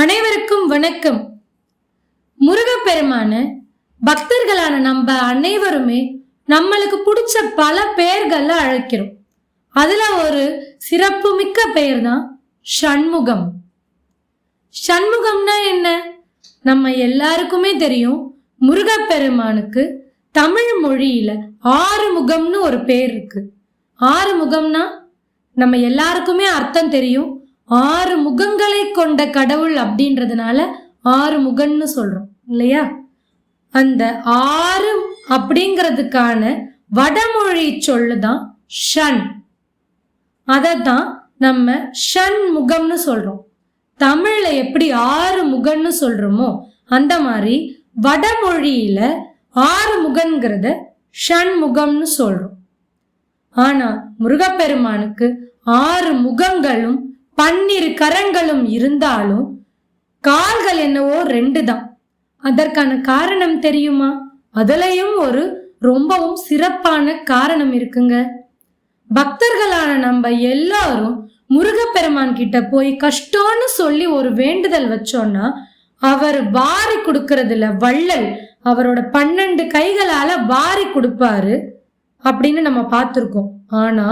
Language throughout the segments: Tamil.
அனைவருக்கும் வணக்கம். முருகப்பெருமான பக்தர்களான நம்ம அனைவருமே நம்மளுக்கு பிடிச்ச பல பெயர்கள்ல அழைக்கிறோம். அதுல ஒரு சிறப்புமிக்க பெயர் தான் ஷண்முகம் ஷண்முகம்னா என்ன? நம்ம எல்லாருக்குமே தெரியும் முருகப்பெருமானுக்கு தமிழ் மொழியில ஆறு முகம்னு ஒரு பேர் இருக்கு. ஆறு முகம்னா நம்ம எல்லாருக்குமே அர்த்தம் தெரியும் ஆறு முகங்களை கொண்ட கடவுள் அப்படின்றதுனால ஆறு முகன்னு சொல்றோம் இல்லையா? அந்த ஆறு அப்படிங்கிறதுக்கான வடமொழி சொல்லு தான் ஷன். அதை தான் நம்ம ஷன் முகம்னு சொல்றோம். தமிழ்ல எப்படி ஆறு முகன்னு சொல்றோமோ அந்த மாதிரி வடமொழியில ஆறு முகங்கிறத ஷண்முகம்னு சொல்றோம். ஆனா முருகப்பெருமானுக்கு ஆறு முகங்களும் பன்னிரு கரங்களும் இருந்தாலும் கால்கள் என்னவோ ரெண்டு தான் அதற்கான காரணம் தெரியுமா? அதுலயும் ஒரு ரொம்பவும் சிறப்பான காரணம் இருக்குங்க. பக்தர்களான நம்ம எல்லாரும் முருகப்பெருமான் கிட்ட போய் கஷ்டம்னு சொல்லி ஒரு வேண்டுதல் வச்சோம்னா அவர் வாரி கொடுக்கறதுல வள்ளல் அவரோட பன்னெண்டு கைகளால வாரி கொடுப்பாரு அப்படின்னு நம்ம பார்த்துருக்கோம். ஆனா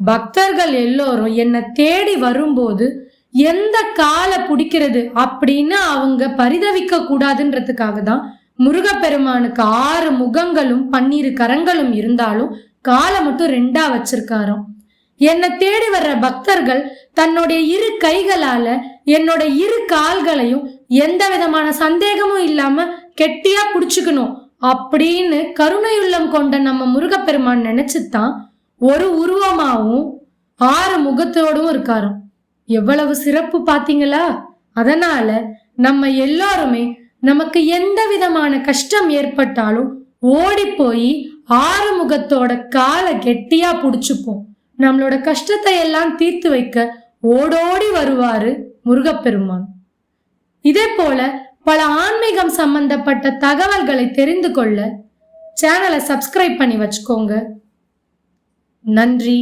பக்தர்கள் எல்லோரும் என்னை தேடி வரும்போது எந்த காலை பிடிக்கிறது அப்படின்னு அவங்க பரிதவிக்க கூடாதுன்றதுக்காக தான் முருகப்பெருமானுக்கு ஆறு முகங்களும் பன்னிரு கரங்களும் இருந்தாலும் காலை மட்டும் ரெண்டா வச்சிருக்காராம். என்னை தேடி வர்ற பக்தர்கள் தன்னுடைய இரு கைகளால என்னோட இரு கால்களையும் எந்த விதமான சந்தேகமும் இல்லாம கெட்டியா புடிச்சுக்கணும் அப்படின்னு கருணையுள்ளம் கொண்ட நம்ம முருகப்பெருமான் நினைச்சுத்தான் ஒரு உருவமாகவும் ஆறு முகத்தோடும் இருக்காராம். எவ்வளவு சிறப்பு பார்த்தீங்களா? அதனால நம்ம எல்லாருமே நமக்கு எந்த விதமான கஷ்டம் ஏற்பட்டாலும் ஓடி போய் ஆறு முகத்தோட காலை கெட்டியா புடிச்சுப்போம். நம்மளோட கஷ்டத்தை எல்லாம் தீர்த்து வைக்க ஓடோடி வருவாரு முருகப்பெருமான். இதே போல பல ஆன்மீகம் சம்பந்தப்பட்ட தகவல்களை தெரிந்து கொள்ள சேனலை சப்ஸ்கிரைப் பண்ணி வச்சுக்கோங்க. நன்றி.